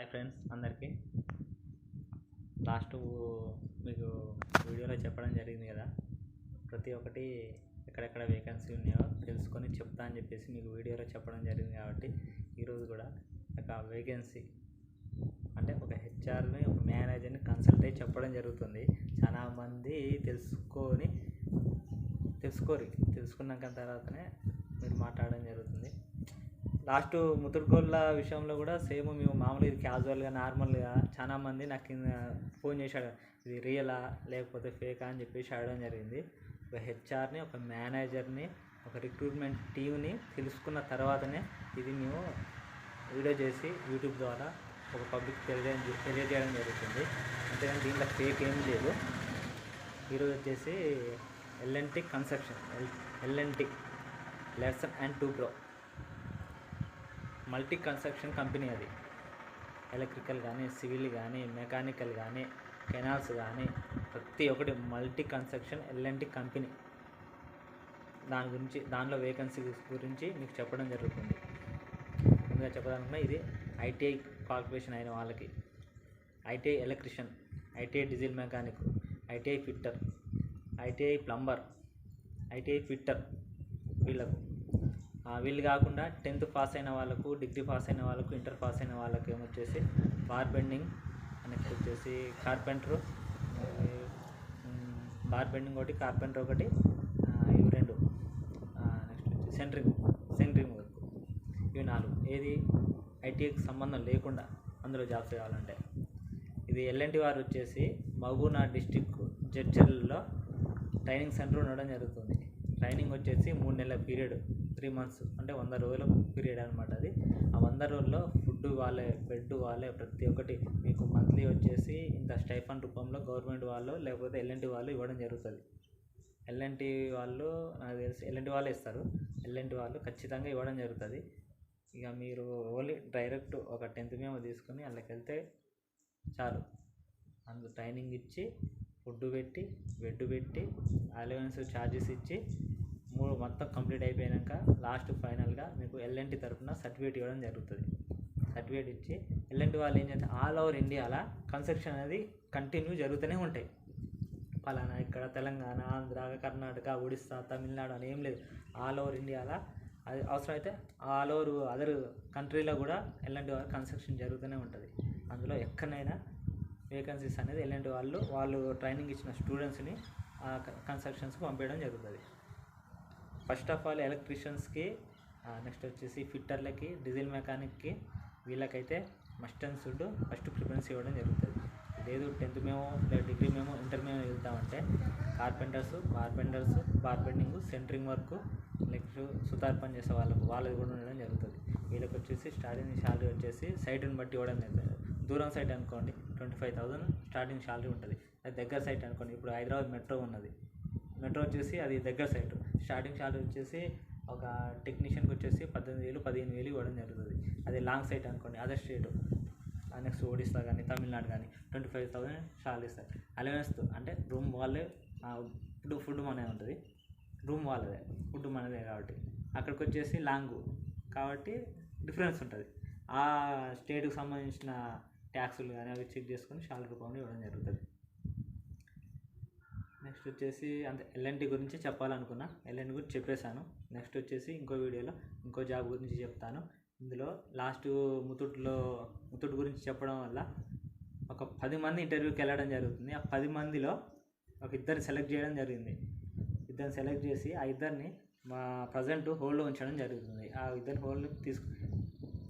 Hi friends అందరికీ. Last మీకు వీడియోలో చెప్పడం జరిగింది కదా. ప్రతి ఒక్కటి ఎక్కడెక్కడ వేకెన్సీ ఉన్నాయో తెలుసుకొని చెప్తా అని చెప్పేసి మీకు వీడియోలో చెప్పడం జరిగింది కాబట్టి ఈరోజు కూడా ఒక వేకెన్సీ అంటే ఒక హెచ్ఆర్ని ఒక మేనేజర్ని కన్సల్ట్ అయ్యి చెప్పడం జరుగుతుంది. చాలా మంది తెలుసుకొని తెలుసుకోరు. తెలుసుకున్నాక తర్వాతనే మీరు మాట్లాడడం జరుగుతుంది. లాస్ట్ ముతుడుకోళ్ళ విషయంలో కూడా సేమ్ మేము మామూలు ఇది క్యాజువల్గా నార్మల్గా చాలా మంది నాకు కింద ఫోన్ చేశాడు. ఇది రియలా లేకపోతే ఫేకా అని చెప్పేసి అడగడం జరిగింది. ఒక హెచ్ఆర్ని ఒక మేనేజర్ని ఒక రిక్రూట్మెంట్ టీమ్ని తెలుసుకున్న తర్వాతనే ఇది మేము వీడియో చేసి యూట్యూబ్ ద్వారా ఒక పబ్లిక్ తెలియజేయడం తెలియజేయడం జరుగుతుంది. అంతేగాని దీంట్లో ఫేక్ ఏం లేదు. ఈరోజు వచ్చేసి LNT construction L LNT Larsen and Toubro. Multi construction company అది. ఎలక్ట్రికల్ కానీ సివిల్ కానీ మెకానికల్ కానీ కెనాల్స్ కానీ ప్రతి ఒక్కటి మల్టీ కన్స్ట్రక్షన్ ఎల్ఎన్టీ కంపెనీ. దాని గురించి దానిలో వేకెన్సీ గురించి మీకు చెప్పడం జరుగుతుంది. ముందుగా చెప్పడానికి ఇది ఐటీఐ క్వాలిఫికేషన్ అయిన వాళ్ళకి. ITI electrician ITI diesel mechanic ITI fitter ITI plumber ITI fitter వీళ్ళకు. వీళ్ళు కాకుండా టెన్త్ పాస్ అయిన వాళ్ళకు డిగ్రీ పాస్ అయిన వాళ్ళకు ఇంటర్ పాస్ అయిన వాళ్ళకు ఏమొచ్చేసి బార్ బెండింగ్ నెక్స్ట్ వచ్చేసి కార్పెంటర్. బార్ బెండింగ్ ఒకటి కార్పెంటర్ ఒకటి ఇవి రెండు. నెక్స్ట్ వచ్చి సెంట్రింగ్ సెంట్రింగ్ వర్క్. ఇవి నాలుగు. ఏది? ఐటీఐకి సంబంధం లేకుండా అందులో జాబ్స్ కావాలంటే ఇది ఎల్ఎన్టీ వారు వచ్చేసి మగునా డిస్టిక్ జడ్చర్లలో ట్రైనింగ్ సెంటర్ ఉండడం జరుగుతుంది. ట్రైనింగ్ వచ్చేసి మూడు నెలల పీరియడ్. త్రీ మంత్స్ అంటే వంద రోజుల పీరియడ్ అనమాట అది. ఆ వంద రోజుల్లో ఫుడ్ వాళ్ళే బెడ్ వాళ్ళే ప్రతి ఒక్కటి మీకు మంత్లీ వచ్చేసి ఇంత స్టైఫన్ రూపంలో గవర్నమెంట్ వాళ్ళు లేకపోతే ఎల్ఎన్టీ వాళ్ళు ఇవ్వడం జరుగుతుంది. ఎల్ఎన్టీ వాళ్ళు నాకు తెలిసి ఎల్ఎన్టీ వాళ్ళే ఇస్తారు. ఎల్ఎన్టీ వాళ్ళు ఖచ్చితంగా ఇవ్వడం జరుగుతుంది. ఇక మీరు ఓన్లీ డైరెక్ట్ ఒక టెన్త్ మేము తీసుకొని అందులోకి వెళ్తే చాలు. అందుకు ట్రైనింగ్ ఇచ్చి ఫుడ్ పెట్టి బెడ్ పెట్టి అలవెన్స్ ఛార్జెస్ ఇచ్చి మూడు మొత్తం కంప్లీట్ అయిపోయాక లాస్ట్ ఫైనల్గా మీకు ఎల్ఎన్టి తరఫున సర్టిఫికేట్ ఇవ్వడం జరుగుతుంది. సర్టిఫికేట్ ఇచ్చి ఎల్ఎన్టీ వాళ్ళు ఏం చేస్తారు? ఆల్ ఓవర్ ఇండియాలో కన్స్ట్రక్షన్ అనేది కంటిన్యూ జరుగుతూనే ఉంటాయి. పలానా ఇక్కడ తెలంగాణ ఆంధ్ర కర్ణాటక ఒడిస్సా తమిళనాడు అని ఏం లేదు. ఆల్ ఓవర్ ఇండియాలో అది అవసరమైతే ఆల్ ఓవర్ అదర్ కంట్రీలో కూడా ఎల్ఎన్టీ వారు కన్స్ట్రక్షన్ జరుగుతూనే ఉంటుంది. అందులో ఎక్కడైనా వేకెన్సీస్ అనేది ఎల్ఎన్టీ వాళ్ళు వాళ్ళు ట్రైనింగ్ ఇచ్చిన స్టూడెంట్స్ని ఆ కన్స్ట్రక్షన్స్కి పంపించడం జరుగుతుంది. ఫస్ట్ ఆఫ్ ఆల్ ఎలక్ట్రీషియన్స్కి నెక్స్ట్ వచ్చేసి ఫిట్టర్లకి డీజిల్ మెకానిక్కి వీళ్ళకైతే must and should first preference ఇవ్వడం జరుగుతుంది. లేదు టెన్త్ మేము లేదా డిగ్రీ మేము ఇంటర్ మేము వెళ్తామంటే carpenters bar benders bar bending centering work next Sutar పని చేసే వాళ్ళకు వాళ్ళది కూడా ఉండడం జరుగుతుంది. వీళ్ళకి వచ్చేసి స్టార్టింగ్ శాలరీ వచ్చేసి సైట్ని బట్టి ఇవ్వడం జరుగుతుంది. దూరం సైట్ అనుకోండి twenty five thousand starting salary ఉంటుంది. అది దగ్గర సైట్ అనుకోండి ఇప్పుడు హైదరాబాద్ మెట్రో ఉన్నది. మెట్రో వచ్చేసి అది దగ్గర సైట్. స్టార్టింగ్ శాలరీ వచ్చేసి ఒక టెక్నీషియన్కి వచ్చేసి పద్దెనిమిది వేలు పదిహేను వేలు ఇవ్వడం జరుగుతుంది. అది లాంగ్ సైట్ అనుకోండి అదర్ స్టేట్ నెక్స్ట్ ఒడిస్సా కానీ తమిళనాడు కానీ ట్వంటీ ఫైవ్ థౌసండ్ శాలరీ ఇస్తారు అలవెన్స్ అంటే రూమ్ వాళ్ళే ఫుడ్ ఫుడ్ మనదే ఉంటుంది. రూమ్ వాళ్ళదే ఫుడ్ మనదే కాబట్టి. అక్కడికి వచ్చేసి లాంగ్ కాబట్టి డిఫరెన్స్ ఉంటుంది. ఆ స్టేట్కి సంబంధించిన ట్యాక్సులు కానీ అవి చెక్ చేసుకొని శాలరీ రూపంలో ఇవ్వడం జరుగుతుంది. నెక్స్ట్ వచ్చేసి అంతే ఎల్ఎన్టీ గురించి చెప్పాలనుకున్నా ఎల్ఎన్టీ గురించి చెప్పేశాను. నెక్స్ట్ వచ్చేసి ఇంకో వీడియోలో ఇంకో జాబ్ గురించి చెప్తాను. ఇందులో లాస్ట్ ముతుట్లో ముతుట్ గురించి చెప్పడం వల్ల ఒక పది మంది ఇంటర్వ్యూకి వెళ్ళడం జరుగుతుంది. ఆ పది మందిలో ఒక ఇద్దరిని సెలెక్ట్ చేయడం జరిగింది. ఇద్దరిని సెలెక్ట్ చేసి ఆ ఇద్దరిని మా ప్రజెంట్ హోల్డ్లో ఉంచడం జరుగుతుంది. ఆ ఇద్దరిని హోల్డ్ తీసుకు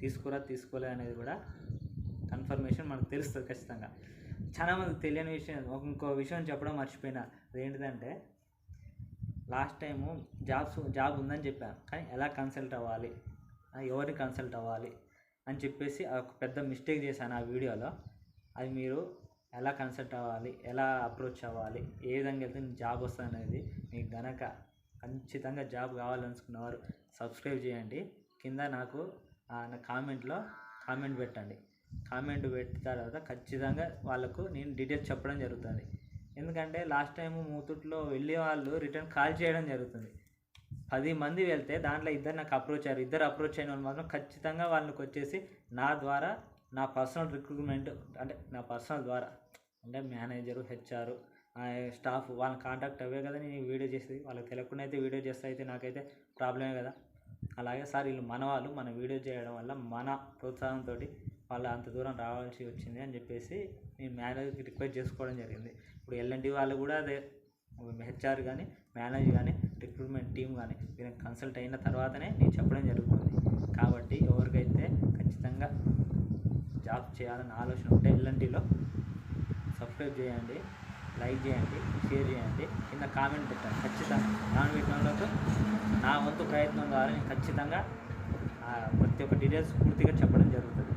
తీసుకురా తీసుకోలే అనేది కూడా కన్ఫర్మేషన్ మనకు తెలుస్తుంది ఖచ్చితంగా. చాలామంది తెలియని విషయం ఒక ఇంకో విషయం చెప్పడం మర్చిపోయినా. అదేంటిదంటే లాస్ట్ టైము జాబ్స్ జాబ్ ఉందని చెప్పాను. కానీ ఎలా కన్సల్ట్ అవ్వాలి? ఎవరిని కన్సల్ట్ అవ్వాలి? అని చెప్పేసి ఒక పెద్ద మిస్టేక్ చేశాను ఆ వీడియోలో. అది మీరు ఎలా కన్సల్ట్ అవ్వాలి? ఎలా అప్రోచ్ అవ్వాలి? ఏ విధంగా వెళ్తే జాబ్ వస్తుంది అనేది మీకు గనక ఖచ్చితంగా జాబ్ కావాలనుకున్నవారు సబ్స్క్రైబ్ చేయండి. కింద నాకు ఆ, నా కామెంట్లో కామెంట్ పెట్టండి. కామెంట్ పెట్టిన తర్వాత ఖచ్చితంగా వాళ్ళకు నేను డీటెయిల్స్ చెప్పడం జరుగుతుంది. ఎందుకంటే లాస్ట్ టైం మూతుట్లో వెళ్ళే వాళ్ళు రిటర్న్ కాల్ చేయడం జరుగుతుంది. పది మంది వెళ్తే దాంట్లో ఇద్దరు నాకు అప్రోచ్ అయ్యారు. ఇద్దరు అప్రోచ్ అయిన వాళ్ళు మాత్రం ఖచ్చితంగా వాళ్ళకి వచ్చేసి నా ద్వారా నా పర్సనల్ రిక్రూట్మెంట్ అంటే నా పర్సనల్ ద్వారా అంటే మేనేజరు హెచ్ఆర్ స్టాఫ్ వాళ్ళని కాంటాక్ట్ అవే కదా నేను వీడియో చేసేది. వాళ్ళకి తెలియకుండా అయితే వీడియో చేస్తే అయితే నాకైతే ప్రాబ్లమే కదా. అలాగే సార్ వీళ్ళు మన వాళ్ళు మన వీడియో చేయడం వల్ల మన ప్రోత్సాహంతో వాళ్ళు అంత దూరం రావాల్సి వచ్చింది అని చెప్పేసి నేను మేనేజర్కి రిక్వెస్ట్ చేసుకోవడం జరిగింది. ఇప్పుడు ఎల్ఎన్టీ వాళ్ళు కూడా అదే హెచ్ఆర్ కానీ మేనేజర్ కానీ రిక్రూట్మెంట్ టీం కానీ వీళ్ళకి కన్సల్ట్ అయిన తర్వాతనే నేను చెప్పడం జరుగుతుంది. కాబట్టి ఎవరికైతే ఖచ్చితంగా జాబ్ చేయాలని ఆలోచన ఉంటే ఎల్ఎన్టీలో సబ్స్క్రైబ్ చేయండి లైక్ చేయండి షేర్ చేయండి. కింద కామెంట్ పెట్టండి. ఖచ్చితంగా కామెంట్ పెట్టినందుకు నా వంతు ప్రయత్నం ద్వారా నేను ఖచ్చితంగా ప్రతి ఒక్క డీటెయిల్స్ పూర్తిగా చెప్పడం జరుగుతుంది.